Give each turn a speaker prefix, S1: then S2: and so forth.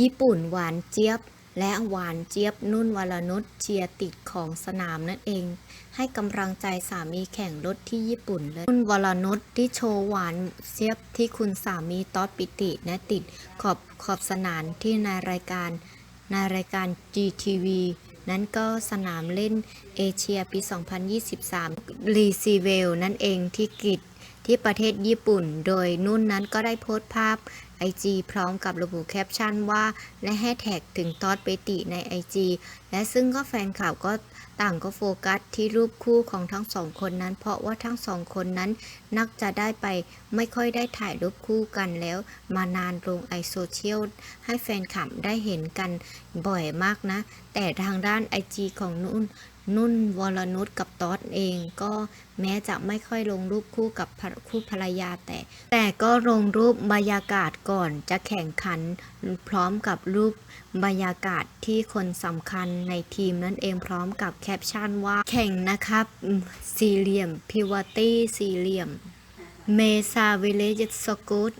S1: ญี่ปุ่นหวานเจี๊ยบ และหวานเจี๊ยบนุ่นวรนุชเชียติดของสนามนั่นเอง ให้กำลังใจสามีแข่งรถที่ญี่ปุ่นเลยนุ่นวรนุชที่โชว์หวานเจี๊ยบที่คุณสามีต๊อดปิตินะติดขอบขอบสนามที่ในรายการในรายการ GTV นั้นก็สนามเล่นเอเชียปี 2023 รีซีเวลนั่นเองที่กิจที่ประเทศญี่ปุ่น โดยนุ่นนั้นก็ได้โพสต์ภาพ IG พร้อมกับระบุแคปชั่นว่า และแฮชแท็กถึงตอดเปติใน IG และซึ่งก็แฟนข่าวก็ต่างก็โฟกัสที่รูปคู่ของทั้งสองคนนั้น เพราะว่าทั้งสองคนนั้นนักจะได้ไปไม่ค่อยได้ถ่ายรูปคู่กันแล้ว มานานลงไอโซเชียลให้แฟนคลับได้เห็นกันบ่อยมากนะ แต่ทางด้าน IG ของนุ่นนุ่นวรนุชกับต๊อดเองก็แม้จะไม่ค่อยลงรูปคู่กับคู่ภรรยาแต่ แต่ก็ลงรูปบรรยากาศกอนจะแข่งขัน พร้อมกับรูปบรรยากาศที่คนสำคัญในทีมนั่นเองพร้อมกับแคปชั่นว่าแข่งนะครับสี่เหลี่ยมพิวตี้สี่เหลี่ยมเมซาวิเลจสกูต